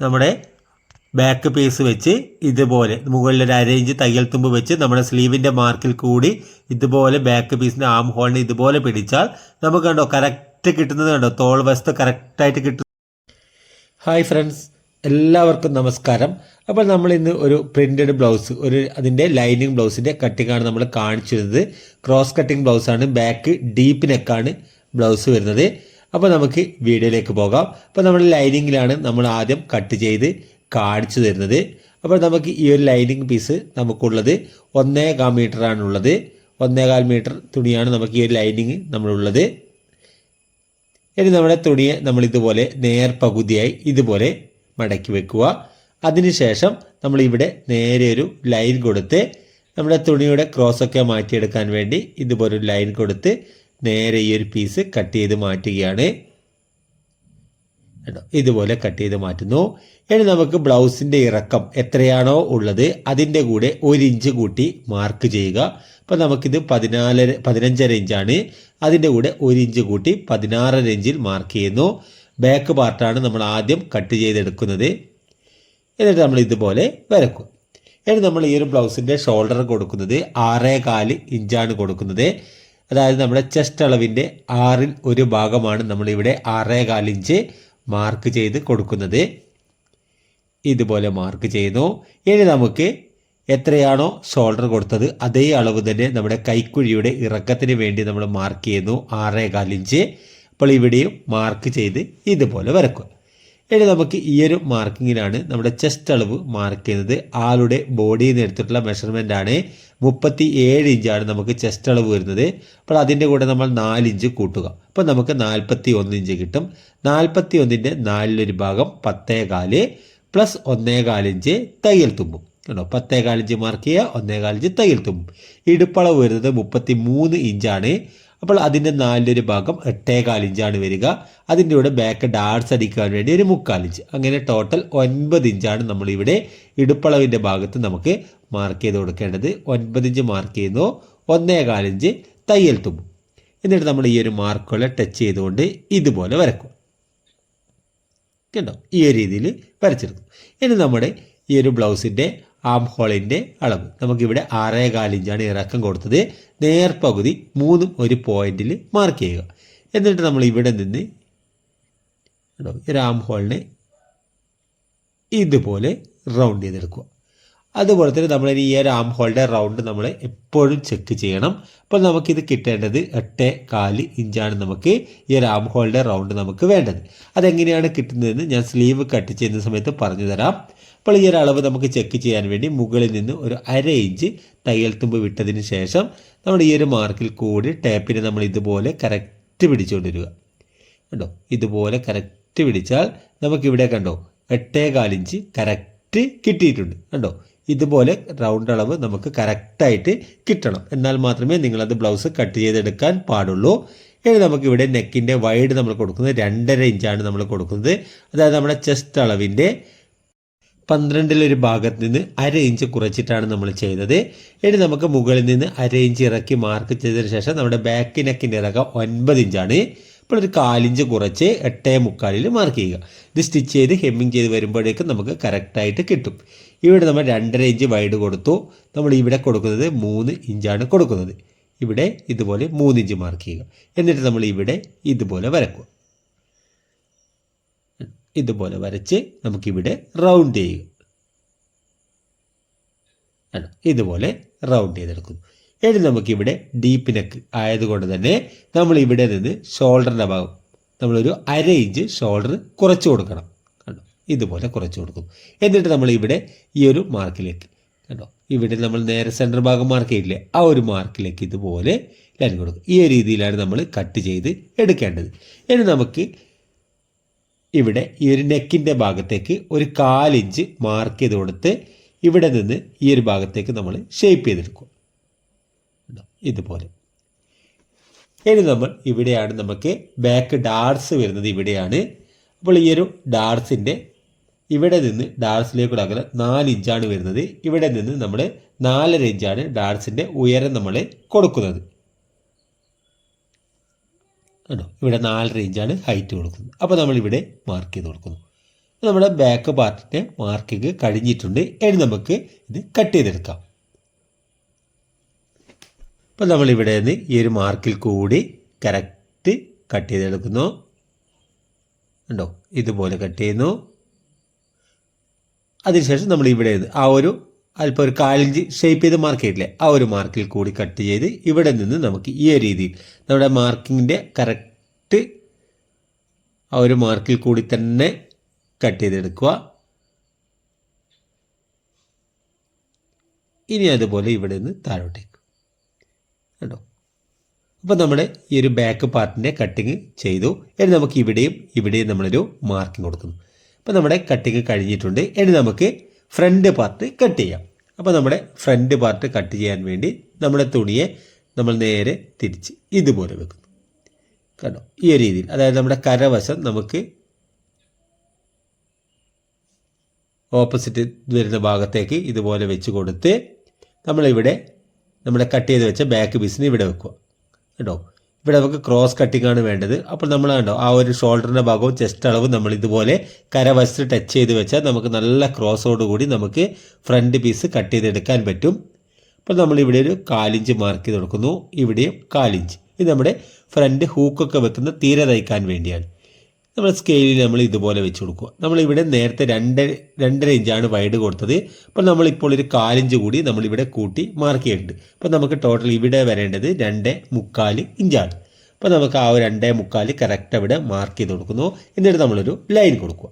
നമ്മുടെ back piece വെച്ച് ഇതുപോലെ മുകളിൽ ഒരു അരയിഞ്ച് തയ്യൽ തുമ്പ് വെച്ച് നമ്മുടെ സ്ലീവിന്റെ മാർക്കിൽ കൂടി ഇതുപോലെ ബാക്ക് പീസിന്റെ ആം ഹോളിന് ഇതുപോലെ പിടിച്ചാൽ നമുക്ക് കണ്ടോ കറക്റ്റ് കിട്ടുന്നത് കണ്ടോ? തോൾ വശത്ത് കറക്റ്റായിട്ട് കിട്ടും ഹായ് ഫ്രണ്ട്സ് എല്ലാവർക്കും നമസ്കാരം. അപ്പോൾ നമ്മൾ ഇന്ന് ഒരു പ്രിന്റഡ് ബ്ലൗസ് ഒരു അതിന്റെ ലൈനിങ് ബ്ലൗസിന്റെ കട്ടിങ്ങാണ് നമ്മൾ കാണിച്ചിരുന്നത്. ക്രോസ് കട്ടിങ് ബ്ലൗസാണ് ബാക്ക് ഡീപ്പ് നെക്കാണ് ബ്ലൗസ് വരുന്നത്. അപ്പോൾ നമുക്ക് വീഡിയോയിലേക്ക് പോകാം. അപ്പോൾ നമ്മൾ ലൈനിങ്ങിലാണ് നമ്മൾ ആദ്യം കട്ട് ചെയ്ത് കാണിച്ചു തരുന്നത്. അപ്പോൾ നമുക്ക് ഈ ഒരു ലൈനിങ് പീസ് നമുക്കുള്ളത് ഒന്നേകാൽ മീറ്ററാണുള്ളത്. ഒന്നേകാൽ മീറ്റർ തുണിയാണ് നമുക്ക് ഈ ഒരു ലൈനിങ് നമ്മളുള്ളത്. ഇനി നമ്മുടെ തുണിയെ നമ്മൾ ഇതുപോലെ നേർ പകുതിയായി ഇതുപോലെ മടക്കി വെക്കുക. അതിനുശേഷം നമ്മൾ ഇവിടെ നേരെ ഒരു ലൈൻ കൊടുത്ത് നമ്മുടെ തുണിയുടെ ക്രോസൊക്കെ മാറ്റിയെടുക്കാൻ വേണ്ടി ഇതുപോലെ ഒരു ലൈൻ കൊടുത്ത് നേരെ ഈ ഒരു പീസ് കട്ട് ചെയ്ത് മാറ്റുകയാണ്. ഇതുപോലെ കട്ട് ചെയ്ത് മാറ്റുന്നു. ഇനി നമുക്ക് ബ്ലൗസിന്റെ ഇറക്കം എത്രയാണോ ഉള്ളത് അതിന്റെ കൂടെ ഒരു ഇഞ്ച് കൂട്ടി മാർക്ക് ചെയ്യുക. അപ്പോൾ നമുക്കിത് പതിനാലര പതിനഞ്ചര ഇഞ്ചാണ്. അതിന്റെ കൂടെ ഒരു ഇഞ്ച് കൂട്ടി പതിനാറര ഇഞ്ചിൽ മാർക്ക് ചെയ്യുന്നു. ബാക്ക് പാർട്ടാണ് നമ്മൾ ആദ്യം കട്ട് ചെയ്തെടുക്കുന്നത്. എന്നിട്ട് നമ്മൾ ഇതുപോലെ വരക്കും ഇനി നമ്മൾ ഈ ഒരു ബ്ലൗസിന്റെ ഷോൾഡർ കൊടുക്കുന്നത് ആറേ കാൽ ഇഞ്ചാണ് കൊടുക്കുന്നത്. അതായത് നമ്മുടെ ചെസ്റ്റ് അളവിന്റെ ആറിൽ ഒരു ഭാഗമാണ് നമ്മളിവിടെ ആറേ കാലിഞ്ച് മാർക്ക് ചെയ്ത് കൊടുക്കുന്നത്. ഇതുപോലെ മാർക്ക് ചെയ്യുന്നു. ഇനി നമുക്ക് എത്രയാണോ ഷോൾഡർ കൊടുത്തത് അതേ അളവ് തന്നെ നമ്മുടെ കൈക്കുഴിയുടെ ഇറക്കത്തിന് വേണ്ടി നമ്മൾ മാർക്ക് ചെയ്യുന്നു ആറേ കാലിഞ്ച് അപ്പോൾ ഇവിടെയും മാർക്ക് ചെയ്ത് ഇതുപോലെ വരക്കുക ഇനി നമുക്ക് ഈ ഒരു മാർക്കിങ്ങിലാണ് നമ്മുടെ ചെസ്റ്റ് അളവ് മാർക്ക് ചെയ്യുന്നത്. ആളുടെ ബോഡിയിൽ നിന്ന് എടുത്തിട്ടുള്ള മെഷർമെന്റ് ആണ്. മുപ്പത്തി ഏഴ് ഇഞ്ചാണ് നമുക്ക് ചെസ്റ്റ് അളവ് വരുന്നത്. അപ്പോൾ അതിന്റെ കൂടെ നമ്മൾ നാലിഞ്ച് കൂട്ടുക. അപ്പോൾ നമുക്ക് നാൽപ്പത്തി ഒന്ന് ഇഞ്ച് കിട്ടും. നാൽപ്പത്തി ഒന്നിന്റെ നാലിലൊരു ഭാഗം പത്തേ കാൽ പ്ലസ് ഒന്നേ കാലിഞ്ച് തയ്യൽ തുമ്പും. കേട്ടോ പത്തേ കാലിഞ്ച് മാർക്ക് ചെയ്യുക ഒന്നേ കാലിഞ്ച് തയ്യൽ തുമ്പും. ഇടുപ്പളവ് വരുന്നത് മുപ്പത്തി മൂന്ന് ഇഞ്ചാണ് അപ്പോൾ അതിന്റെ നാലിലൊരു ഭാഗം എട്ടേകാൽ ഇഞ്ചാണ് വരിക. അതിന്റെ കൂടെ ബാക്ക് ഡാർട്സ് അടിക്കാൻ വേണ്ടി ഒരു മുക്കാലിഞ്ച് അങ്ങനെ ടോട്ടൽ ഒൻപത് ഇഞ്ചാണ് നമ്മളിവിടെ ഇടുപ്പളവിന്റെ ഭാഗത്ത് നമുക്ക് മാർക്ക് ചെയ്ത് കൊടുക്കേണ്ടത്. ഒൻപത് ഇഞ്ച് മാർക്ക് ചെയ്യുന്നു. ഒന്നേകാൽ ഇഞ്ച് തയ്യൽ തുമ്പും. എന്നിട്ട് നമ്മൾ ഈ ഒരു മാർക്കുകളെ ടച്ച് ചെയ്തുകൊണ്ട് ഇതുപോലെ വരക്കും കണ്ടോ? ഈ ഒരു രീതിയിൽ വരച്ചെടുക്കും. ഇനി നമ്മുടെ ഈ ഒരു ബ്ലൗസിന്റെ ആം ഹോളിന്റെ അളവ്. നമുക്കിവിടെ ആറേ കാലിഞ്ചാണ് ഇറക്കം കൊടുത്തത്. നേർപകുതി മൂന്നും ഒരു പോയിന്റിൽ മാർക്ക് ചെയ്യുക. എന്നിട്ട് നമ്മൾ ഇവിടെ നിന്ന് ഒരു ആം ഹോളിനെ ഇതുപോലെ റൗണ്ട് ചെയ്തെടുക്കുക. അതുപോലെ തന്നെ നമ്മൾ ഈ ഒരു ആം ഹോളിന്റെ റൗണ്ട് നമ്മൾ എപ്പോഴും ചെക്ക് ചെയ്യണം. അപ്പോൾ നമുക്കിത് കിട്ടേണ്ടത് എട്ട് കാൽ ഇഞ്ചാണ് നമുക്ക് ഈ ഒരു ആം ഹോളിന്റെ റൗണ്ട് നമുക്ക് വേണ്ടത്. അതെങ്ങനെയാണ് കിട്ടുന്നതെന്ന് ഞാൻ സ്ലീവ് കട്ട് ചെയ്യുന്ന സമയത്ത് പറഞ്ഞു തരാം അപ്പോൾ ഈ ഒരു അളവ് നമുക്ക് ചെക്ക് ചെയ്യാൻ വേണ്ടി മുകളിൽ നിന്ന് ഒരു അര ഇഞ്ച് തയ്യൽ തുമ്പ് വിട്ടതിന് ശേഷം നമ്മൾ ഈ ഒരു മാർക്കിൽ കൂടി ടേപ്പിനെ നമ്മൾ ഇതുപോലെ കറക്റ്റ് പിടിച്ചുകൊണ്ടിരിക്കുക കണ്ടോ? ഇതുപോലെ കറക്റ്റ് പിടിച്ചാൽ നമുക്കിവിടെ കണ്ടോ എട്ടേ ഇഞ്ച് കറക്റ്റ് കിട്ടിയിട്ടുണ്ട്. കണ്ടോ? ഇതുപോലെ റൗണ്ട് അളവ് നമുക്ക് കറക്റ്റായിട്ട് കിട്ടണം. എന്നാൽ മാത്രമേ നിങ്ങളത് ബ്ലൗസ് കട്ട് ചെയ്തെടുക്കാൻ പാടുള്ളൂ. ഇനി നമുക്കിവിടെ നെക്കിന്റെ വൈഡ് നമ്മൾ കൊടുക്കുന്നത് രണ്ടര ഇഞ്ചാണ് നമ്മൾ കൊടുക്കുന്നത്. അതായത് നമ്മുടെ ചെസ്റ്റ് അളവിന്റെ പന്ത്രണ്ടിലൊരു ഭാഗത്ത് നിന്ന് അര ഇഞ്ച് കുറച്ചിട്ടാണ് നമ്മൾ ചെയ്യുന്നത്. ഇനി നമുക്ക് മുകളിൽ നിന്ന് അര ഇഞ്ച് ഇറക്കി മാർക്ക് ചെയ്തതിന് ശേഷം നമ്മുടെ ബാക്ക് നെക്കിന്റെ ഇറക്കം ഒൻപത് ഇഞ്ചാണ്. ഇപ്പോൾ ഒരു കാലിഞ്ച് കുറച്ച് എട്ടേ മുക്കാലിൽ മാർക്ക് ചെയ്യുക. ഇത് സ്റ്റിച്ച് ചെയ്ത് ഹെമ്മിങ് ചെയ്ത് വരുമ്പോഴേക്കും നമുക്ക് കറക്റ്റായിട്ട് കിട്ടും. ഇവിടെ നമ്മൾ രണ്ടര ഇഞ്ച് വൈഡ് കൊടുത്തു. നമ്മൾ ഇവിടെ കൊടുക്കുന്നത് മൂന്ന് ഇഞ്ചാണ് കൊടുക്കുന്നത്. ഇവിടെ ഇതുപോലെ മൂന്നിഞ്ച് മാർക്ക് ചെയ്യുക. എന്നിട്ട് നമ്മൾ ഇവിടെ ഇതുപോലെ വരക്കുക ഇതുപോലെ വരച്ച് നമുക്കിവിടെ റൗണ്ട് ചെയ്യുക ഇതുപോലെ റൗണ്ട് ചെയ്തെടുക്കുന്നു ഇനി നമുക്കിവിടെ ഡീപ്പ് നെക്ക് ആയതുകൊണ്ട് തന്നെ നമ്മൾ ഇവിടെ നിന്ന് ഷോൾഡറിന്റെ ഭാഗം നമ്മളൊരു അര ഇഞ്ച് ഷോൾഡർ കുറച്ച് കൊടുക്കണം. കണ്ടോ? ഇതുപോലെ കുറച്ച് കൊടുക്കും. എന്നിട്ട് നമ്മൾ ഇവിടെ ഈ ഒരു മാർക്കിലേക്ക് കണ്ടോ? ഇവിടെ നമ്മൾ നേരെ സെന്റർ ഭാഗം മാർക്ക് ചെയ്യില്ലേ ആ ഒരു മാർക്കിലേക്ക് ഇതുപോലെ ലൈൻ കൊടുക്കും. ഈ ഒരു രീതിയിലാണ് നമ്മൾ കട്ട് ചെയ്ത് എടുക്കേണ്ടത്. ഇനി നമുക്ക് ഇവിടെ ഈ ഒരു നെക്കിന്റെ ഭാഗത്തേക്ക് ഒരു കാലിഞ്ച് മാർക്ക് ചെയ്ത് കൊടുത്ത് ഇവിടെ നിന്ന് ഈ ഒരു ഭാഗത്തേക്ക് നമ്മൾ ഷേപ്പ് ചെയ്തെടുക്കും ഇതുപോലെ. ഇനി നമ്മൾ ഇവിടെയാണ് നമുക്ക് ബാക്ക് ഡാർസ് വരുന്നത് ഇവിടെയാണ്. അപ്പോൾ ഈ ഒരു ഡാർസിന്റെ ഇവിടെ നിന്ന് ഡാർസിലേക്കുള്ള അകലം നാല് ഇഞ്ചാണ് വരുന്നത്. ഇവിടെ നിന്ന് നമ്മൾ നാലര ഇഞ്ചാണ് ഡാർസിന്റെ ഉയരം നമ്മൾ കൊടുക്കുന്നത്. കണ്ടോ? ഇവിടെ നാലര ഇഞ്ചാണ് ഹൈറ്റ് കൊടുക്കുന്നത്. അപ്പോൾ നമ്മളിവിടെ മാർക്ക് ചെയ്ത് കൊടുക്കുന്നു. നമ്മുടെ ബാക്ക് പാർട്ടിന്റെ മാർക്കിങ് കഴിഞ്ഞിട്ടുണ്ട്. ഇനി നമുക്ക് ഇത് കട്ട് ചെയ്തെടുക്കാം. അപ്പോൾ നമ്മൾ ഇവിടെ നിന്ന് ഈ ഒരു മാർക്കിൽ കൂടി കറക്റ്റ് കട്ട് ചെയ്തെടുക്കുന്നു. ഉണ്ടോ ഇതുപോലെ കട്ട് ചെയ്യുന്നു. അതിനുശേഷം നമ്മൾ ഇവിടെ ആ ഒരു അല്പം ഒരു കാൽ ഷേപ്പ് ചെയ്ത് മാർക്ക് ചെയ്തില്ലേ ആ ഒരു മാർക്കിൽ കൂടി കട്ട് ചെയ്ത് ഇവിടെ നിന്ന് നമുക്ക് ഈ ഒരു രീതിയിൽ നമ്മുടെ മാർക്കിങ്ങിന്റെ കറക്റ്റ് ആ ഒരു മാർക്കിൽ കൂടി തന്നെ കട്ട് ചെയ്തെടുക്കുക. ഇനി അതുപോലെ ഇവിടെ നിന്ന് താഴോട്ടേക്ക്. കേട്ടോ അപ്പോൾ നമ്മുടെ ഈ ഒരു ബാക്ക് പാർട്ടിന്റെ കട്ടിങ് ചെയ്തു. ഇനി നമുക്ക് ഇവിടെയും ഇവിടെയും നമ്മളൊരു മാർക്കിംഗ് കൊടുക്കുന്നു. അപ്പോൾ നമ്മുടെ കട്ടിങ് കഴിഞ്ഞിട്ടുണ്ട്. ഇനി നമുക്ക് ഫ്രണ്ട് പാർട്ട് കട്ട് ചെയ്യാം. അപ്പോൾ നമ്മുടെ ഫ്രണ്ട് പാർട്ട് കട്ട് ചെയ്യാൻ വേണ്ടി നമ്മുടെ തുണിയെ നമ്മൾ നേരെ തിരിച്ച് ഇതുപോലെ വെക്കുന്നു. കണ്ടോ? ഈ ഒരു രീതിയിൽ. അതായത് നമ്മുടെ കരവശം നമുക്ക് ഓപ്പോസിറ്റ് വരുന്ന ഭാഗത്തേക്ക് ഇതുപോലെ വെച്ച് കൊടുത്ത് നമ്മളിവിടെ നമ്മുടെ കട്ട് ചെയ്ത് വെച്ച ബാക്ക് പീസിന് ഇവിടെ വെക്കുക. കേട്ടോ ഇവിടെ നമുക്ക് ക്രോസ് കട്ടിംഗ് ആണ് വേണ്ടത്. അപ്പോൾ നമ്മൾ കണ്ടോ ആ ഒരു ഷോൾഡറിന്റെ ഭാഗവും ചെസ്റ്റ് അളവും നമ്മൾ ഇതുപോലെ കരവശത്ത് ടച്ച് ചെയ്ത് വെച്ചാൽ നമുക്ക് നല്ല ക്രോസോട് കൂടി നമുക്ക് ഫ്രണ്ട് പീസ് കട്ട് ചെയ്തെടുക്കാൻ പറ്റും. അപ്പോൾ നമ്മൾ ഇവിടെ ഒരു കാലിഞ്ച് മാർക്ക് ചെയ്ത് കൊടുക്കുന്നു. ഇവിടെയും കാലിഞ്ച്. ഇത് നമ്മുടെ ഫ്രണ്ട് ഹൂക്കൊക്കെ വെക്കുന്ന തീരെ തയ്ക്കാൻ വേണ്ടിയാണ്. നമ്മൾ സ്കെയിലിൽ നമ്മൾ ഇതുപോലെ വെച്ച് കൊടുക്കുക. നമ്മളിവിടെ നേരത്തെ രണ്ട് രണ്ടര ഇഞ്ചാണ് വൈഡ് കൊടുത്തത്. അപ്പോൾ നമ്മളിപ്പോൾ ഒരു കാലിഞ്ച് കൂടി നമ്മളിവിടെ കൂട്ടി മാർക്ക് ചെയ്തിട്ടുണ്ട്. അപ്പോൾ നമുക്ക് ടോട്ടൽ ഇവിടെ വരേണ്ടത് രണ്ട് മുക്കാൽ ഇഞ്ചാണ്. അപ്പോൾ നമുക്ക് ആ ഒരു രണ്ടേ മുക്കാൽ കറക്റ്റ് അവിടെ മാർക്ക് ചെയ്ത് കൊടുക്കുന്നു. എന്നിട്ട് നമ്മളൊരു ലൈൻ കൊടുക്കുക.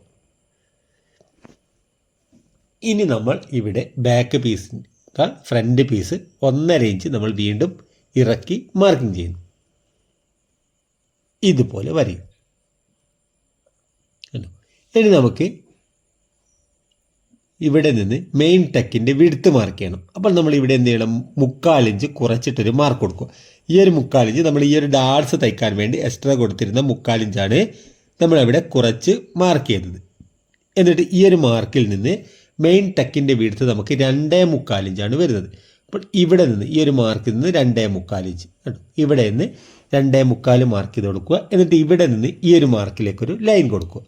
ഇനി നമ്മൾ ഇവിടെ ബാക്ക് പീസിനേക്കാൾ ഫ്രണ്ട് പീസ് ഒന്നര ഇഞ്ച് നമ്മൾ വീണ്ടും ഇറക്കി മാർക്കിംഗ് ചെയ്യുന്നു. ഇതുപോലെ വരയും. ഇനി നമുക്ക് ഇവിടെ നിന്ന് മെയിൻ ടെക്കിന്റെ വിടുത്ത് മാർക്ക് ചെയ്യണം. അപ്പോൾ നമ്മൾ ഇവിടെ എന്ത് ചെയ്യണം? മുക്കാലിഞ്ച് കുറച്ചിട്ടൊരു മാർക്ക് കൊടുക്കുക. ഈ ഒരു മുക്കാലിഞ്ച് നമ്മൾ ഈ ഒരു ഡാർസ് തയ്ക്കാൻ വേണ്ടി എക്സ്ട്രാ കൊടുത്തിരുന്ന മുക്കാലിഞ്ചാണ് നമ്മളവിടെ കുറച്ച് മാർക്ക് ചെയ്തത്. എന്നിട്ട് ഈ ഒരു മാർക്കിൽ നിന്ന് മെയിൻ ടെക്കിന്റെ വിടുത്ത് നമുക്ക് രണ്ടേ മുക്കാലിഞ്ചാണ് വരുന്നത്. അപ്പോൾ ഇവിടെ നിന്ന് ഈ ഒരു മാർക്കിൽ നിന്ന് രണ്ടേ മുക്കാലിഞ്ച് ഇവിടെ നിന്ന് രണ്ടേ മുക്കാൽ മാർക്ക് ചെയ്ത് കൊടുക്കുക. എന്നിട്ട് ഇവിടെ നിന്ന് ഈ ഒരു മാർക്കിലേക്കൊരു ലൈൻ കൊടുക്കുക.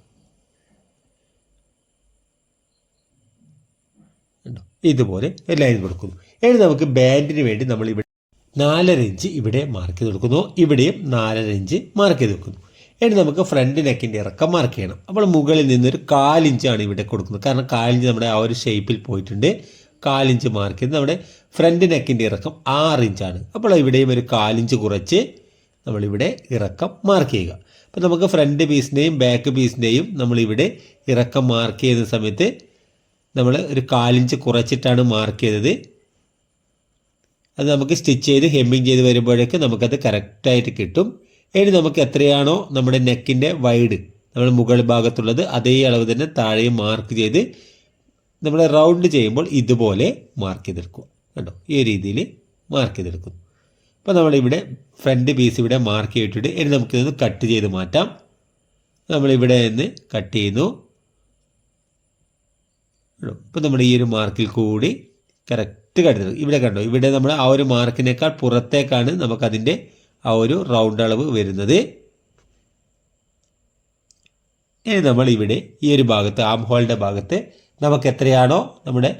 ഇതുപോലെ ലൈൻ കൊടുക്കുന്നു. ഇനി നമുക്ക് ബാൻഡിന് വേണ്ടി നമ്മൾ ഇവിടെ നാലര ഇഞ്ച് ഇവിടെ മാർക്ക് ചെയ്ത് കൊടുക്കുന്നു. ഇവിടെയും നാലര ഇഞ്ച് മാർക്ക് ചെയ്ത് കൊടുക്കുന്നു. ഇനി നമുക്ക് ഫ്രണ്ട് നെക്കിന്റെ ഇറക്കം മാർക്ക് ചെയ്യണം. അപ്പോൾ മുകളിൽ നിന്നൊരു കാലിഞ്ചാണ് ഇവിടെ കൊടുക്കുന്നത്. കാരണം കാലിഞ്ച് നമ്മുടെ ആ ഒരു ഷേപ്പിൽ പോയിട്ടുണ്ട്. കാലിഞ്ച് മാർക്ക് ചെയ്ത് നമ്മുടെ ഫ്രണ്ട് നെക്കിന്റെ ഇറക്കം ആറ് ഇഞ്ചാണ് അപ്പോൾ ഇവിടെയും ഒരു കാലിഞ്ച് കുറച്ച് നമ്മളിവിടെ ഇറക്കം മാർക്ക് ചെയ്യുക. അപ്പോൾ നമുക്ക് ഫ്രണ്ട് പീസിന്റെയും ബാക്ക് പീസിന്റെയും നമ്മളിവിടെ ഇറക്കം മാർക്ക് ചെയ്യുന്ന സമയത്ത് നമ്മൾ ഒരു കാലിഞ്ച് കുറച്ചിട്ടാണ് മാർക്ക് ചെയ്തത്. അത് നമുക്ക് സ്റ്റിച്ച് ചെയ്ത് ഹെമ്മിങ് ചെയ്ത് വരുമ്പോഴേക്ക് നമുക്കത് കറക്റ്റായിട്ട് കിട്ടും. ഇനി നമുക്ക് എത്രയാണോ നമ്മുടെ നെക്കിന്റെ വൈഡ് നമ്മൾ മുകൾ ഭാഗത്തുള്ളത് അതേ അളവ് തന്നെ താഴെയും മാർക്ക് ചെയ്ത് നമ്മൾ റൗണ്ട് ചെയ്യുമ്പോൾ ഇതുപോലെ മാർക്ക് ചെയ്തെടുക്കും കണ്ടോ? ഈ രീതിയിൽ മാർക്ക് ചെയ്തെടുക്കുന്നു. അപ്പോൾ നമ്മളിവിടെ ഫ്രണ്ട് പീസ് ഇവിടെ മാർക്ക് ചെയ്തിട്ടുണ്ട്. ഇനി നമുക്കിതൊന്ന് കട്ട് ചെയ്ത് മാറ്റാം. നമ്മളിവിടെ നിന്ന് കട്ട് ചെയ്യുന്നു. ഇപ്പോൾ നമ്മുടെ ഈ ഒരു മാർക്കിൽ കൂടി കറക്റ്റ് കരുതുന്നത് ഇവിടെ കണ്ടോ ഇവിടെ നമ്മൾ ആ ഒരു മാർക്കിനേക്കാൾ പുറത്തേക്കാണ് നമുക്കതിന്റെ ആ ഒരു റൗണ്ട് അളവ് വരുന്നത്. ഇനി നമ്മൾ ഇവിടെ ഈ ഒരു ഭാഗത്ത് ആം ഹോളിന്റെ ഭാഗത്ത് നമുക്ക് എത്രയാണോ നമ്മുടെ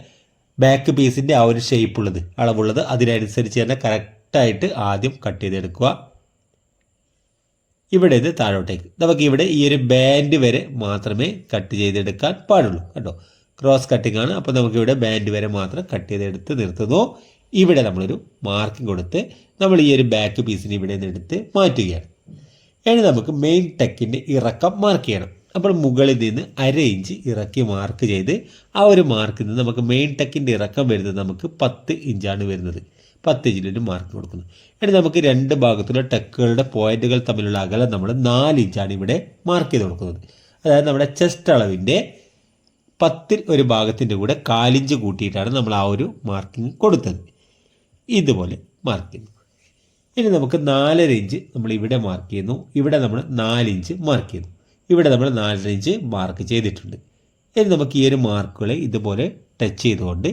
ബാക്ക് പീസിന്റെ ആ ഒരു ഷേപ്പ് ഉള്ളത് അളവുള്ളത് അതിനനുസരിച്ച് തന്നെ കറക്റ്റായിട്ട് ആദ്യം കട്ട് ചെയ്തെടുക്കുക. ഇവിടെ ഇത് താഴോട്ടേക്ക്. നമുക്ക് ഇവിടെ ഈ ഒരു ബാൻഡ് വരെ മാത്രമേ കട്ട് ചെയ്തെടുക്കാൻ പാടുള്ളൂ. കേട്ടോ ക്രോസ് കട്ടിംഗ് ആണ്. അപ്പോൾ നമുക്കിവിടെ ബാൻഡ് വരെ മാത്രം കട്ട് ചെയ്തെടുത്ത് നിർത്തുന്നു. ഇവിടെ നമ്മളൊരു മാർക്കിംഗ് കൊടുത്ത് നമ്മൾ ഈ ഒരു ബാക്ക് പീസിന് ഇവിടെ നിന്ന് എടുത്ത് മാറ്റുകയാണ്. ഇനി നമുക്ക് മെയിൻ ടെക്കിന്റെ ഇറക്കം മാർക്ക് ചെയ്യണം. അപ്പോൾ മുകളിൽ നിന്ന് അര ഇഞ്ച് ഇറക്കി മാർക്ക് ചെയ്ത് ആ ഒരു മാർക്കിൽ നിന്ന് നമുക്ക് മെയിൻ ടെക്കിന്റെ ഇറക്കം വരുന്നത് നമുക്ക് പത്ത് ഇഞ്ചാണ് വരുന്നത്. പത്ത് ഇഞ്ചിലൊരു മാർക്ക് കൊടുക്കുന്നു. ഇനി നമുക്ക് രണ്ട് ഭാഗത്തുള്ള ടെക്കുകളുടെ പോയിന്റുകൾ തമ്മിലുള്ള അകലം നമ്മൾ നാല് ഇഞ്ചാണ് ഇവിടെ മാർക്ക് ചെയ്ത് കൊടുക്കുന്നത്. അതായത് നമ്മുടെ ചെസ്റ്റ് അളവിന്റെ പത്തിൽ ഒരു ഭാഗത്തിന്റെ കൂടെ കാലിഞ്ച് കൂട്ടിയിട്ടാണ് നമ്മൾ ആ ഒരു മാർക്കിംഗ് കൊടുത്തത്. ഇതുപോലെ മാർക്ക് ചെയ്യുന്നു ഇനി നമുക്ക് നാലര ഇഞ്ച് നമ്മൾ ഇവിടെ മാർക്ക് ചെയ്യുന്നു. ഇവിടെ നമ്മൾ നാലിഞ്ച് മാർക്ക് ചെയ്യുന്നു. ഇവിടെ നമ്മൾ നാലര ഇഞ്ച് മാർക്ക് ചെയ്തിട്ടുണ്ട്. ഇനി നമുക്ക് ഈ ഒരു മാർക്കുകളെ ഇതുപോലെ ടച്ച് ചെയ്തുകൊണ്ട്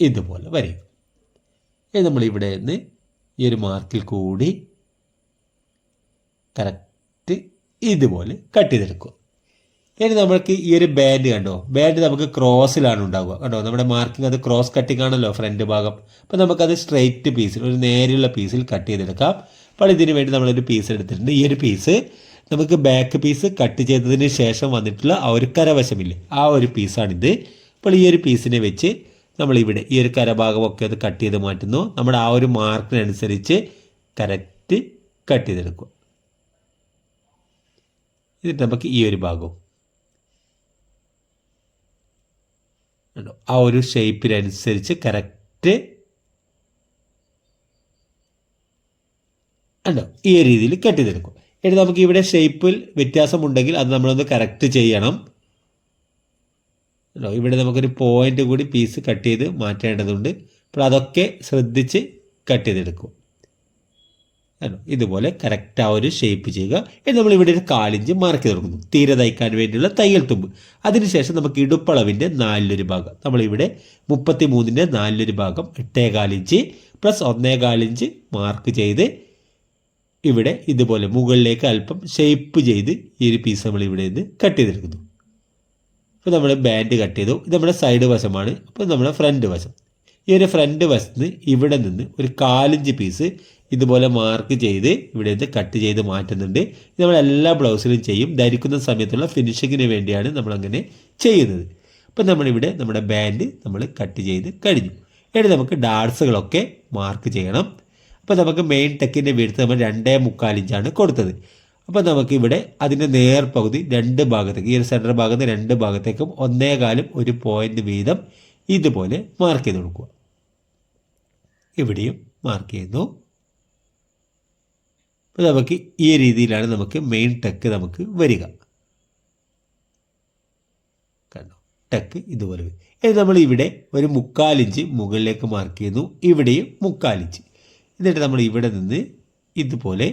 ഇതുപോലെ വരയും. ഇനി നമ്മൾ ഇവിടെ നിന്ന് ഈ ഒരു മാർക്കിൽ കൂടി കറക്റ്റ് ഇതുപോലെ കട്ട് ചെയ്തെടുക്കുക. ഇനി നമ്മൾക്ക് ഈ ഒരു ബാൻഡ് കണ്ടോ? ബാൻഡ് നമുക്ക് ക്രോസിലാണ് ഉണ്ടാവുക. കണ്ടോ? നമ്മുടെ മാർക്കിംഗ് അത് ക്രോസ് കട്ടിംഗ് ആണല്ലോ ഫ്രണ്ട് ഭാഗം. അപ്പോൾ നമുക്കത് സ്ട്രെയിറ്റ് പീസിൽ ഒരു നേരെയുള്ള പീസിൽ കട്ട് ചെയ്തെടുക്കാം. അപ്പോൾ ഇതിന് വേണ്ടി നമ്മളൊരു പീസ് എടുത്തിട്ടുണ്ട്. ഈ ഒരു പീസ് നമുക്ക് ബാക്ക് പീസ് കട്ട് ചെയ്തതിന് ശേഷം വന്നിട്ടുള്ള ആ ഒരു കരവശമില്ലേ? ആ ഒരു പീസാണിത് അപ്പോൾ ഈ ഒരു പീസിനെ വെച്ച് നമ്മളിവിടെ ഈ ഒരു കരഭാഗമൊക്കെ അത് കട്ട് ചെയ്ത് മാറ്റുന്നു. നമ്മുടെ ആ ഒരു മാർക്കിനനുസരിച്ച് കറക്റ്റ് കട്ട് ചെയ്തെടുക്കുക. എന്നിട്ട് നമുക്ക് ഈ ഒരു ഭാഗവും. ആ ഒരു ഷേപ്പിനനുസരിച്ച് കറക്റ്റ് ഉണ്ടോ ഈ രീതിയിൽ കെട്ടി ചെയ്തെടുക്കും. ഇനി നമുക്ക് ഇവിടെ ഷേപ്പിൽ വ്യത്യാസമുണ്ടെങ്കിൽ അത് നമ്മളൊന്ന് കറക്റ്റ് ചെയ്യണം. ഉണ്ടോ ഇവിടെ നമുക്കൊരു പോയിന്റ് കൂടി പീസ് കട്ട് ചെയ്ത് മാറ്റേണ്ടതുണ്ട്. അപ്പോൾ അതൊക്കെ ശ്രദ്ധിച്ച് കട്ട് ചെയ്തെടുക്കും. ഇതുപോലെ കറക്റ്റ് ആ ഒരു ഷേപ്പ് ചെയ്യുക. ഇനി നമ്മൾ ഇവിടെ ഒരു കാലിഞ്ച് മാർക്ക് ചെയ്ത് കൊടുക്കുന്നു. തീരെ തയ്ക്കാൻ വേണ്ടിയുള്ള തയ്യൽ തുമ്പ്. അതിനുശേഷം നമുക്ക് ഇടുപ്പളവിന്റെ നാലിലൊരു ഭാഗം. നമ്മളിവിടെ മുപ്പത്തി മൂന്നിന്റെ നാലിലൊരു ഭാഗം എട്ടേ കാലിഞ്ച് പ്ലസ് ഒന്നേ കാലിഞ്ച് മാർക്ക് ചെയ്ത് ഇവിടെ ഇതുപോലെ മുകളിലേക്ക് അല്പം ഷേപ്പ് ചെയ്ത് ഈ ഒരു പീസ് നമ്മൾ ഇവിടെ നിന്ന് കട്ട് ചെയ്തെടുക്കുന്നു. അപ്പോൾ നമ്മൾ ബാൻഡ് കട്ട് ചെയ്തു. ഇത് നമ്മുടെ സൈഡ് വശമാണ്. അപ്പോൾ നമ്മുടെ ഫ്രണ്ട് വശം. ഈ ഒരു ഫ്രണ്ട് വശത്ത് ഇവിടെ നിന്ന് ഒരു കാലിഞ്ച് പീസ് ഇതുപോലെ മാർക്ക് ചെയ്ത് ഇവിടെ നിന്ന് കട്ട് ചെയ്ത് മാറ്റുന്നുണ്ട്. ഇത് നമ്മൾ എല്ലാ ബ്ലൗസിലും ചെയ്യും. ധരിക്കുന്ന സമയത്തുള്ള ഫിനിഷിങ്ങിന് വേണ്ടിയാണ് നമ്മളങ്ങനെ ചെയ്യുന്നത്. അപ്പം നമ്മളിവിടെ നമ്മുടെ ബാൻഡ് നമ്മൾ കട്ട് ചെയ്ത് കഴിഞ്ഞു. ഇനി നമുക്ക് ഡാർട്സുകളൊക്കെ മാർക്ക് ചെയ്യണം. അപ്പോൾ നമുക്ക് മെയിൻ ടെക്കിന്റെ വീഴ്ത്ത് നമ്മൾ രണ്ടേ മുക്കാലിഞ്ചാണ് കൊടുത്തത്. അപ്പോൾ നമുക്കിവിടെ അതിന്റെ നേർപകുതി രണ്ട് ഭാഗത്തേക്ക് ഈ ഒരു സെന്റർ ഭാഗത്ത് രണ്ട് ഭാഗത്തേക്കും ഒന്നേ കാലും ഒരു പോയിന്റ് വീതം ഇതുപോലെ മാർക്ക് ചെയ്ത് കൊടുക്കുക. ഇവിടെയും മാർക്ക് ചെയ്യുന്നു. അപ്പോൾ നമുക്ക് ഈ രീതിയിലാണ് നമുക്ക് മെയിൻ ടെക്ക് നമുക്ക് വരിക. കണ്ടോ? ടെക്ക് ഇതുപോലെ ഇനി നമ്മൾ ഇവിടെ ഒരു മുക്കാലിഞ്ച് മുകളിലേക്ക് മാർക്ക് ചെയ്യുന്നു. ഇവിടെയും മുക്കാലിഞ്ച് എന്നിട്ട് നമ്മൾ ഇവിടെ നിന്ന് ഇതുപോലെ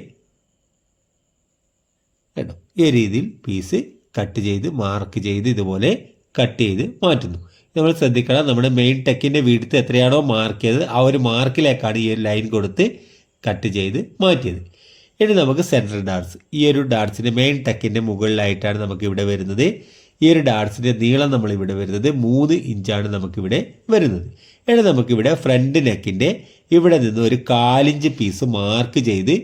കേട്ടോ ഈ രീതിയിൽ പീസ് കട്ട് ചെയ്ത് മാർക്ക് ചെയ്ത് ഇതുപോലെ കട്ട് ചെയ്ത് മാറ്റുന്നു. നമ്മൾ ശ്രദ്ധിക്കണം നമ്മുടെ മെയിൻ ടെക്കിന്റെ വീടുത്ത് എത്രയാണോ മാർക്ക് ചെയ്തത് ആ ഒരു മാർക്കിലേക്കാണ് ഈ ഒരു ലൈൻ കൊടുത്ത് കട്ട് ചെയ്ത് മാറ്റിയത്. ഇനി നമുക്ക് സെൻട്രൽ ഡാർട്സ് ഈ ഒരു ഡാർട്സിന്റെ മെയിൻ ടെക്കിന്റെ മുകളിലായിട്ടാണ് നമുക്ക് ഇവിടെ വരുന്നത്. ഈ ഒരു ഡാർട്സിന്റെ നീളം നമ്മൾ ഇവിടെ വരുന്നത് മൂന്ന് ഇഞ്ചാണ് നമുക്കിവിടെ വരുന്നത്. ഇനി നമുക്കിവിടെ ഫ്രണ്ട് നെക്കിന്റെ ഇവിടെ നിന്ന് ഒരു കാലിഞ്ച് പീസ് മാർക്ക് ചെയ്ത്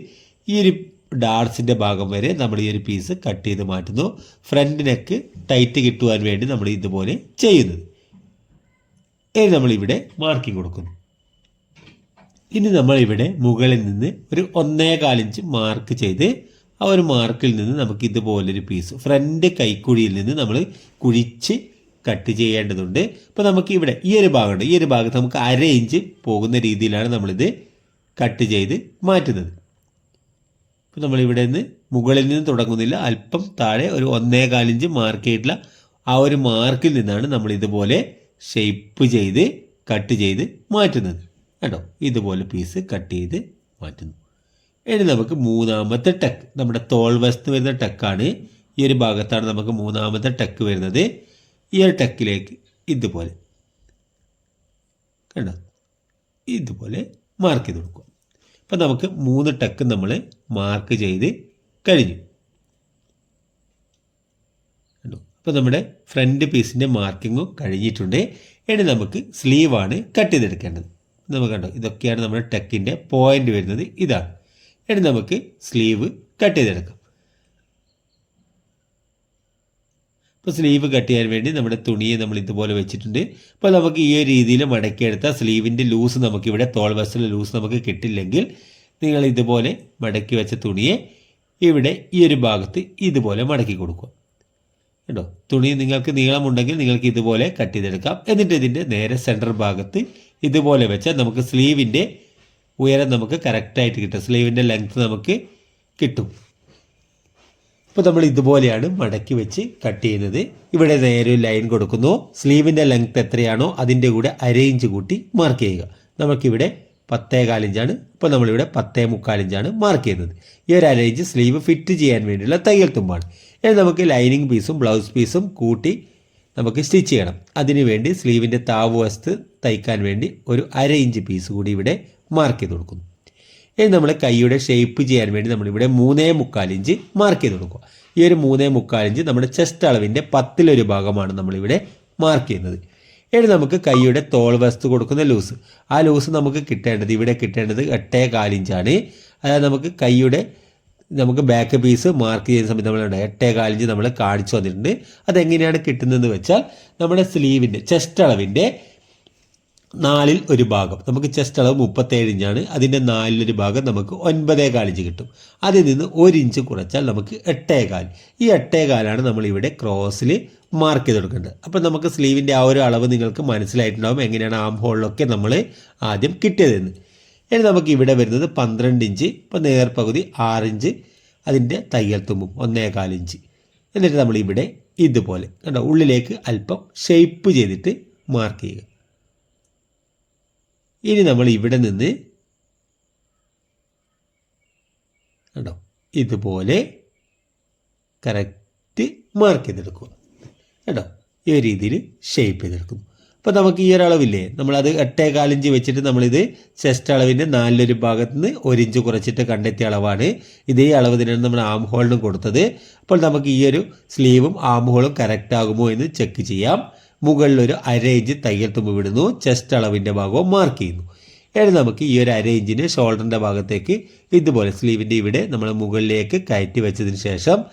ഈ ഒരു ഡാർട്സിന്റെ ഭാഗം വരെ നമ്മൾ ഈ ഒരു പീസ് കട്ട് ചെയ്ത് മാറ്റുന്നു. ഫ്രണ്ട് നെക്ക് ടൈറ്റ് കിട്ടുവാൻ വേണ്ടി നമ്മൾ ഇതുപോലെ ചെയ്യുന്നത്. ഇനി നമ്മളിവിടെ മാർക്കിംഗ് കൊടുക്കുന്നു. ഇനി നമ്മൾ ഇവിടെ മുകളിൽ നിന്ന് ഒരു ഒന്നേ കാലിഞ്ച് മാർക്ക് ചെയ്ത് ആ ഒരു മാർക്കിൽ നിന്ന് നമുക്ക് ഇതുപോലൊരു പീസ് ഫ്രണ്ട് കൈക്കുഴിയിൽ നിന്ന് നമ്മൾ കുഴിച്ച് കട്ട് ചെയ്യേണ്ടതുണ്ട്. അപ്പോൾ നമുക്ക് ഇവിടെ ഈ ഒരു ഭാഗമുണ്ട് ഈ ഒരു ഭാഗത്ത് നമുക്ക് അര ഇഞ്ച് പോകുന്ന രീതിയിലാണ് നമ്മളിത് കട്ട് ചെയ്ത് മാറ്റുന്നത്. ഇപ്പോൾ നമ്മളിവിടെ നിന്ന് മുകളിൽ നിന്ന് തുടങ്ങുന്നില്ല. അല്പം താഴെ ഒരു ഒന്നേ കാലിഞ്ച് മാർക്ക് ചെയ്തിട്ടുള്ള ആ ഒരു മാർക്കിൽ നിന്നാണ് നമ്മൾ ഇതുപോലെ ഷേപ്പ് ചെയ്ത് കട്ട് ചെയ്ത് മാറ്റുന്നത്. കേട്ടോ ഇതുപോലെ പീസ് കട്ട് ചെയ്ത് മാറ്റുന്നു. ഇനി നമുക്ക് മൂന്നാമത്തെ ടക്ക് നമ്മുടെ തോൾ വശത്ത് വരുന്ന ടെക്കാണ് ഈ ഒരു ഭാഗത്താണ് നമുക്ക് മൂന്നാമത്തെ ടക്ക് വരുന്നത്. ഈ ഒരു ടെക്കിലേക്ക് ഇതുപോലെ കണ്ടോ? ഇതുപോലെ മാർക്ക് ചെയ്ത് കൊടുക്കുക. അപ്പം നമുക്ക് മൂന്ന് ടെക്ക് നമ്മൾ മാർക്ക് ചെയ്ത് കഴിഞ്ഞു. അപ്പോൾ നമ്മുടെ ഫ്രണ്ട് പീസിന്റെ മാർക്കിങ്ങും കഴിഞ്ഞിട്ടുണ്ട്. ഇനി നമുക്ക് സ്ലീവാണ് കട്ട് ചെയ്തെടുക്കേണ്ടത്. നമുക്ക് കണ്ടോ? ഇതൊക്കെയാണ് നമ്മുടെ ടെക്കിന്റെ പോയിന്റ് വരുന്നത്. ഇതാണ്. ഇനി നമുക്ക് സ്ലീവ് കട്ട് ചെയ്തെടുക്കാം. ഇപ്പോൾ സ്ലീവ് കട്ട് ചെയ്യാൻ വേണ്ടി നമ്മുടെ തുണിയെ നമ്മൾ ഇതുപോലെ വെച്ചിട്ടുണ്ട്. അപ്പോൾ നമുക്ക് ഈ ഒരു രീതിയിൽ മടക്കിയെടുത്താൽ സ്ലീവിന്റെ ലൂസ് നമുക്കിവിടെ തോൾ വശത്തിലെ ലൂസ് നമുക്ക് കിട്ടില്ലെങ്കിൽ നിങ്ങൾ ഇതുപോലെ മടക്കി വെച്ച തുണിയെ ഇവിടെ ഈ ഒരു ഭാഗത്ത് ഇതുപോലെ മടക്കി കൊടുക്കുക. കേട്ടോ? തുണി നിങ്ങൾക്ക് നീളമുണ്ടെങ്കിൽ നിങ്ങൾക്ക് ഇതുപോലെ കട്ട് ചെയ്തെടുക്കാം. എന്നിട്ട് ഇതിന്റെ നേരെ സെന്റർ ഭാഗത്ത് ഇതുപോലെ വെച്ചാൽ നമുക്ക് സ്ലീവിന്റെ ഉയരം നമുക്ക് കറക്റ്റായിട്ട് കിട്ടും. സ്ലീവിന്റെ ലെങ്ത്ത് നമുക്ക് കിട്ടും. ഇപ്പോൾ നമ്മൾ ഇതുപോലെയാണ് മടക്കി വെച്ച് കട്ട് ചെയ്യുന്നത്. ഇവിടെ നേരെ ലൈൻ കൊടുക്കുന്നു. സ്ലീവിന്റെ ലെങ്ത് എത്രയാണോ അതിന്റെ കൂടെ അരയിഞ്ച് കൂട്ടി മാർക്ക് ചെയ്യുക. നമുക്കിവിടെ പത്തേ കാലിഞ്ചാണ് ഇപ്പോൾ നമ്മളിവിടെ പത്തേ മുക്കാലിഞ്ചാണ് മാർക്ക് ചെയ്യുന്നത്. ഈ ഒരു അരയിഞ്ച് സ്ലീവ് ഫിറ്റ് ചെയ്യാൻ വേണ്ടിയുള്ള തയ്യൽ തുമ്പാണ്. ഇനി നമുക്ക് ലൈനിങ് പീസും ബ്ലൗസ് പീസും കൂട്ടി നമുക്ക് സ്റ്റിച്ച് ചെയ്യണം. അതിനുവേണ്ടി സ്ലീവിന്റെ താവ് വസ്തു തയ്ക്കാൻ വേണ്ടി ഒരു അര ഇഞ്ച് പീസ് കൂടി ഇവിടെ മാർക്ക് ചെയ്ത് കൊടുക്കുന്നു. ഇനി നമ്മൾ കൈയുടെ ഷേപ്പ് ചെയ്യാൻ വേണ്ടി നമ്മളിവിടെ മൂന്നേ മുക്കാലിഞ്ച് മാർക്ക് ചെയ്ത് കൊടുക്കുക. ഈ ഒരു മൂന്നേ മുക്കാലിഞ്ച് നമ്മുടെ ചെസ്റ്റ് അളവിന്റെ പത്തിലൊരു ഭാഗമാണ് നമ്മളിവിടെ മാർക്ക് ചെയ്യുന്നത്. ഇനി നമുക്ക് കൈയുടെ തോൾ വസ്തു കൊടുക്കുന്ന ലൂസ് ആ ലൂസ് നമുക്ക് കിട്ടേണ്ടത് ഇവിടെ കിട്ടേണ്ടത് എട്ടേ കാലിഞ്ചാണ് അതായത് നമുക്ക് കൈയുടെ നമുക്ക് ബാക്ക് പീസ് മാർക്ക് ചെയ്യുന്ന സമയത്ത് നമ്മൾ എട്ടേ കാലിഞ്ച് നമ്മൾ കാണിച്ചു വന്നിട്ടുണ്ട് അതെങ്ങനെയാണ് കിട്ടുന്നതെന്ന് വെച്ചാൽ നമ്മുടെ സ്ലീവിന്റെ ചെസ്റ്റ് അളവിന്റെ നാലിൽ ഒരു ഭാഗം. നമുക്ക് ചെസ്റ്റ് അളവ് മുപ്പത്തേഴ് ഇഞ്ചാണ് അതിന്റെ നാലിലൊരു ഭാഗം നമുക്ക് ഒൻപതേ ഇഞ്ച് കിട്ടും. അതിൽ നിന്ന് ഒരു ഇഞ്ച് കുറച്ചാൽ നമുക്ക് എട്ടേ കാൽ. ഈ എട്ടേ കാലാണ് നമ്മൾ ഇവിടെ ക്രോസിൽ മാർക്ക് ചെയ്ത് കൊടുക്കേണ്ടത്. അപ്പോൾ നമുക്ക് സ്ലീവിന്റെ ആ ഒരു അളവ് നിങ്ങൾക്ക് മനസ്സിലായിട്ടുണ്ടാവും എങ്ങനെയാണ് ആം ഹോളിലൊക്കെ നമ്മൾ ആദ്യം കിട്ടിയതെന്ന് ഇനി നമുക്ക് ഇവിടെ വരുന്നത് പന്ത്രണ്ട് ഇഞ്ച് ഇപ്പോൾ നേർപകുതി ആറിഞ്ച് അതിന്റെ തയ്യൽ തുമ്പും ഒന്നേ ഇഞ്ച് എന്നിട്ട് നമ്മളിവിടെ ഇതുപോലെ കണ്ടോ ഉള്ളിലേക്ക് അല്പം ഷെയ്പ്പ് ചെയ്തിട്ട് മാർക്ക് ചെയ്യുക. ഇനി നമ്മൾ ഇവിടെ നിന്ന് കണ്ടോ? ഇതുപോലെ കറക്റ്റ് മാർക്ക് ചെയ്തെടുക്കുക കേട്ടോ ഈ രീതിയിൽ ഷേപ്പ് ചെയ്തെടുക്കുന്നു അപ്പോൾ നമുക്ക് ഈ ഒരു അളവില്ലേ? നമ്മളത് എട്ടേ കാലിഞ്ച് വെച്ചിട്ട് നമ്മളിത് ചെസ്റ്റ് അളവിന്റെ നാലിലൊരു ഭാഗത്ത് നിന്ന് ഒരിഞ്ച് കുറച്ചിട്ട് കണ്ടെത്തിയ അളവാണ്. ഇതേ അളവ് തന്നെയാണ് നമ്മൾ ആം ഹോളിനും കൊടുത്തത്. അപ്പോൾ നമുക്ക് ഈ ഒരു സ്ലീവും ആം ഹോളും കറക്റ്റ് ആകുമോ എന്ന് ചെക്ക് ചെയ്യാം. മുകളിൽ ഒരു അര ഇഞ്ച് തയ്യൽ തുമ്പ് വിടുന്നു. ചെസ്റ്റ് അളവിന്റെ ഭാഗവും മാർക്ക് ചെയ്യുന്നു. ഇനി നമുക്ക് ഈ ഒരു അര ഇഞ്ചിന് ഷോൾഡറിന്റെ ഭാഗത്തേക്ക് ഇതുപോലെ സ്ലീവിന്റെ ഇവിടെ നമ്മൾ മുകളിലേക്ക് കയറ്റി വെച്ചതിന് ശേഷം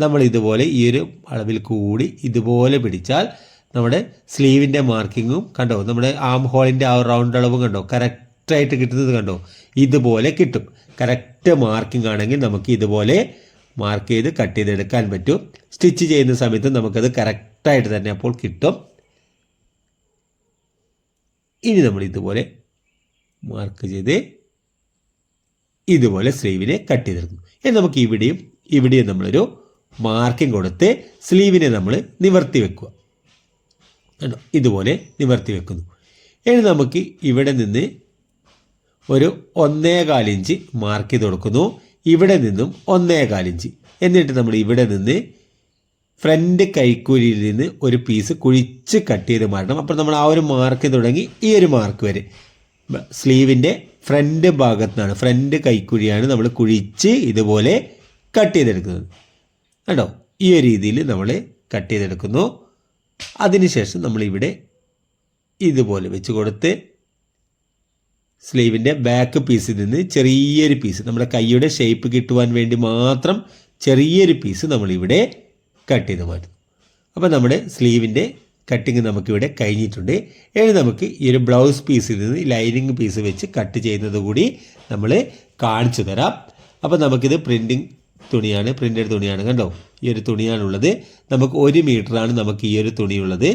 നമ്മൾ ഇതുപോലെ ഈ ഒരു അളവിൽ കൂടി ഇതുപോലെ പിടിച്ചാൽ നമ്മുടെ സ്ലീവിന്റെ മാർക്കിങ്ങും കണ്ടോ? നമ്മുടെ ആം ഹോളിന്റെ ആ റൗണ്ട് അളവും കണ്ടോ? കറക്റ്റായിട്ട് കിട്ടുന്നത് കണ്ടോ? ഇതുപോലെ കിട്ടും. കറക്റ്റ് മാർക്കിംഗ് ആണെങ്കിൽ നമുക്ക് ഇതുപോലെ മാർക്ക് ചെയ്ത് കട്ട് ചെയ്തെടുക്കാൻ പറ്റും. സ്റ്റിച്ച് ചെയ്യുന്ന സമയത്ത് നമുക്കത് കറക്റ്റായിട്ട് തന്നെ അപ്പോൾ കിട്ടും. ഇനി നമ്മൾ ഇതുപോലെ മാർക്ക് ചെയ്ത് ഇതുപോലെ സ്ലീവിനെ കട്ട് ചെയ്തെടുക്കും ഇനി നമുക്ക് ഇവിടെയും ഇവിടെയും നമ്മളൊരു മാർക്കിംഗ് കൊടുത്ത് സ്ലീവിനെ നമ്മൾ നിവർത്തി വെക്കുക. കണ്ടോ? ഇതുപോലെ നിവർത്തി വെക്കുന്നു. ഇനി നമുക്ക് ഇവിടെ നിന്ന് ഒരു ഒന്നേകാൽ ഇഞ്ച് മാർക്ക് ചെയ്ത് കൊടുക്കുന്നു. ഇവിടെ നിന്നും ഒന്നേകാൽ ഇഞ്ച്. എന്നിട്ട് നമ്മൾ ഇവിടെ നിന്ന് ഫ്രണ്ട് കൈക്കൂലിയിൽ നിന്ന് ഒരു പീസ് കുഴിച്ച് കട്ട് ചെയ്ത് മാറ്റണം. അപ്പോൾ നമ്മൾ ആ ഒരു മാർക്ക് തുടങ്ങി ഈ ഒരു മാർക്ക് വരെ. സ്ലീവിന്റെ ഫ്രണ്ട് ഭാഗത്തു നിന്നാണ് ഫ്രണ്ട് കൈക്കുഴിയാണ് നമ്മൾ കുഴിച്ച് ഇതുപോലെ കട്ട് ചെയ്തെടുക്കുന്നത്. കേട്ടോ ഈ ഒരു രീതിയിൽ നമ്മൾ കട്ട് ചെയ്തെടുക്കുന്നു. അതിനുശേഷം നമ്മളിവിടെ ഇതുപോലെ വെച്ച് കൊടുത്ത് സ്ലീവിന്റെ ബാക്ക് പീസിൽ നിന്ന് ചെറിയൊരു പീസ് നമ്മുടെ കൈയുടെ ഷേപ്പ് കിട്ടുവാൻ വേണ്ടി മാത്രം ചെറിയൊരു പീസ് നമ്മളിവിടെ കട്ട് ചെയ്ത് മാറ്റും അപ്പോൾ നമ്മുടെ സ്ലീവിന്റെ കട്ടിങ് നമുക്കിവിടെ കഴിഞ്ഞിട്ടുണ്ട്. ഇനി നമുക്ക് ഈ ഒരു ബ്ലൗസ് പീസിൽ നിന്ന് ലൈനിങ് പീസ് വെച്ച് കട്ട് ചെയ്യുന്നത് കൂടി നമ്മൾ കാണിച്ചു തരാം. അപ്പോൾ നമുക്കിത് പ്രിന്റിങ് തുണിയാണ് പ്രിന്റഡ് തുണിയാണ് കണ്ടോ? ഈ ഒരു തുണിയാണുള്ളത്. നമുക്ക് ഒരു മീറ്ററാണ് നമുക്ക് ഈ ഒരു തുണിയുള്ളത്.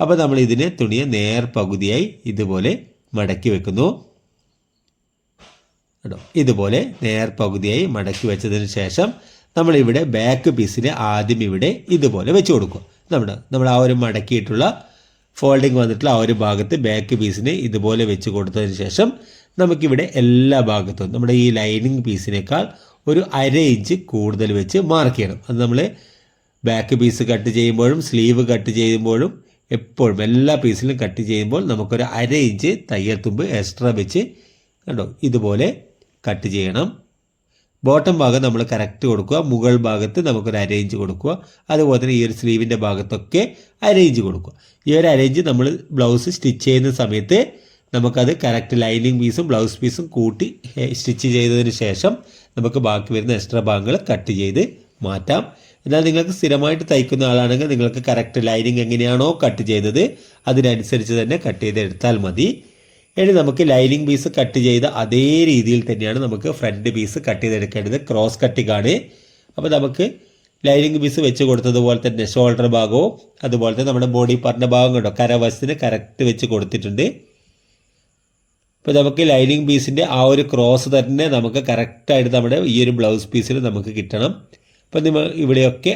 അപ്പോൾ നമ്മൾ ഇതിനെ തുണിയെ നേർ പകുതിയായി ഇതുപോലെ മടക്കി വെക്കുന്നു. കേട്ടോ ഇതുപോലെ നേർ പകുതിയായി മടക്കി വെച്ചതിന് ശേഷം നമ്മളിവിടെ ബാക്ക് പീസിന് ആദ്യം ഇവിടെ ഇതുപോലെ വെച്ച് കൊടുക്കുക നമ്മുടെ നമ്മൾ ആ ഒരു മടക്കിയിട്ടുള്ള ഫോൾഡിങ് വന്നിട്ടുള്ള ആ ഒരു ഭാഗത്ത് ബാക്ക് പീസിന് ഇതുപോലെ വെച്ച് കൊടുത്തതിന് ശേഷം നമുക്കിവിടെ എല്ലാ ഭാഗത്തും നമ്മുടെ ഈ ലൈനിങ് പീസിനേക്കാൾ ഒരു അര ഇഞ്ച് കൂടുതൽ വെച്ച് മാർക്ക് ചെയ്യണം. അത് നമ്മൾ ബാക്ക് പീസ് കട്ട് ചെയ്യുമ്പോഴും സ്ലീവ് കട്ട് ചെയ്യുമ്പോഴും എപ്പോഴും എല്ലാ പീസിലും കട്ട് ചെയ്യുമ്പോൾ നമുക്കൊരു അര ഇഞ്ച് തയ്യൽ തുമ്പ് എക്സ്ട്രാ വെച്ച് കണ്ടോ ഇതുപോലെ കട്ട് ചെയ്യണം. ബോട്ടം ഭാഗം നമ്മൾ കറക്റ്റ് കൊടുക്കുക. മുകൾ ഭാഗത്ത് നമുക്കൊരു അരേഞ്ച് കൊടുക്കുക. അതുപോലെ തന്നെ ഈ ഒരു സ്ലീവിന്റെ ഭാഗത്തൊക്കെ അരേഞ്ച് കൊടുക്കുക. ഈ ഒരു അരേഞ്ച് നമ്മൾ ബ്ലൗസ് സ്റ്റിച്ച് ചെയ്യുന്ന സമയത്ത് നമുക്കത് കറക്റ്റ് ലൈനിങ് പീസും ബ്ലൗസ് പീസും കൂട്ടി സ്റ്റിച്ച് ചെയ്തതിന് ശേഷം നമുക്ക് ബാക്കി വരുന്ന എക്സ്ട്രാ ഭാഗങ്ങൾ കട്ട് ചെയ്ത് മാറ്റാം. എന്നാൽ നിങ്ങൾക്ക് സ്ഥിരമായിട്ട് തയ്ക്കുന്ന ആളാണെങ്കിൽ നിങ്ങൾക്ക് കറക്റ്റ് ലൈനിങ് എങ്ങനെയാണോ കട്ട് ചെയ്തത് അതിനനുസരിച്ച് തന്നെ കട്ട് ചെയ്തെടുത്താൽ മതി. ഇനി നമുക്ക് ലൈനിങ് പീസ് കട്ട് ചെയ്ത അതേ രീതിയിൽ തന്നെയാണ് നമുക്ക് ഫ്രണ്ട് പീസ് കട്ട് ചെയ്തെടുക്കേണ്ടത്. ക്രോസ് കട്ടിംഗ് ആണ്. അപ്പോൾ നമുക്ക് ലൈനിങ് പീസ് വെച്ച് കൊടുത്തതുപോലെ തന്നെ ഷോൾഡർ ഭാഗവും അതുപോലെ തന്നെ നമ്മുടെ ബോഡി പാർട്ടിന്റെ ഭാഗം കണ്ടോ? കരവശത്തിന് കറക്റ്റ് വെച്ച് കൊടുത്തിട്ടുണ്ട്. ഇപ്പോൾ നമുക്ക് ലൈനിങ് പീസിന്റെ ആ ഒരു ക്രോസ് തന്നെ നമുക്ക് കറക്റ്റായിട്ട് നമ്മുടെ ഈ ഒരു ബ്ലൗസ് പീസിൽ നമുക്ക് കിട്ടണം. അപ്പോൾ നിങ്ങൾ ഇവിടെയൊക്കെ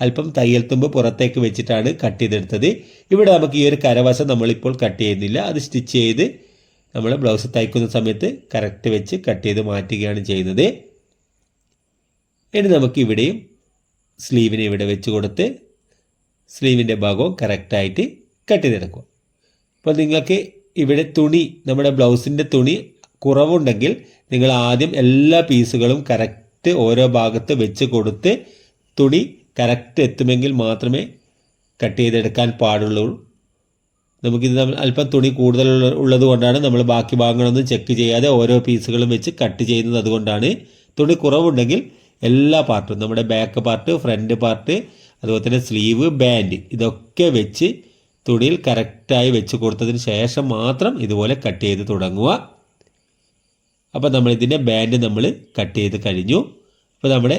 അല്പം തയ്യൽ തുമ്പ് പുറത്തേക്ക് വെച്ചിട്ടാണ് കട്ട് ചെയ്തെടുത്തത്. ഇവിടെ നമുക്ക് ഈ ഒരു കരവശം നമ്മളിപ്പോൾ കട്ട് ചെയ്യുന്നില്ല. അത് സ്റ്റിച്ച് ചെയ്ത് നമ്മൾ ബ്ലൗസ് തയ്ക്കുന്ന സമയത്ത് കറക്റ്റ് വെച്ച് കട്ട് ചെയ്ത് മാറ്റുകയാണ് ചെയ്യുന്നത്. ഇനി നമുക്ക് ഇവിടെയും സ്ലീവിനെ ഇവിടെ വെച്ച് കൊടുത്ത് സ്ലീവിന്റെ ഭാഗവും കറക്റ്റായിട്ട് കട്ട് ചെയ്തെടുക്കുക അപ്പോൾ നിങ്ങൾക്ക് ഇവിടെ തുണി നമ്മുടെ ബ്ലൗസിന്റെ തുണി കുറവുണ്ടെങ്കിൽ നിങ്ങൾ ആദ്യം എല്ലാ പീസുകളും കറക്റ്റ് ഓരോ ഭാഗത്ത് വെച്ച് കൊടുത്ത് തുണി കറക്റ്റ് എത്തുമെങ്കിൽ മാത്രമേ കട്ട് ചെയ്തെടുക്കാൻ പാടുള്ളൂ. നമുക്കിത് അല്പം തുണി കൂടുതൽ ഉള്ളത് കൊണ്ടാണ് നമ്മൾ ബാക്കി ഭാഗങ്ങളൊന്നും ചെക്ക് ചെയ്യാതെ ഓരോ പീസുകളും വെച്ച് കട്ട് ചെയ്യുന്നത് അതുകൊണ്ടാണ്. തുണി കുറവുണ്ടെങ്കിൽ എല്ലാ പാർട്ടും നമ്മുടെ ബാക്ക് പാർട്ട് ഫ്രണ്ട് പാർട്ട് അതുപോലെ തന്നെ സ്ലീവ് ബാൻഡ് ഇതൊക്കെ വെച്ച് തുണിയിൽ കറക്റ്റായി വെച്ച് കൊടുത്തതിന് ശേഷം മാത്രം ഇതുപോലെ കട്ട് ചെയ്ത് തുടങ്ങുക. അപ്പോൾ നമ്മളിതിന്റെ ബാൻഡ് നമ്മൾ കട്ട് ചെയ്ത് കഴിഞ്ഞു. അപ്പോൾ നമ്മുടെ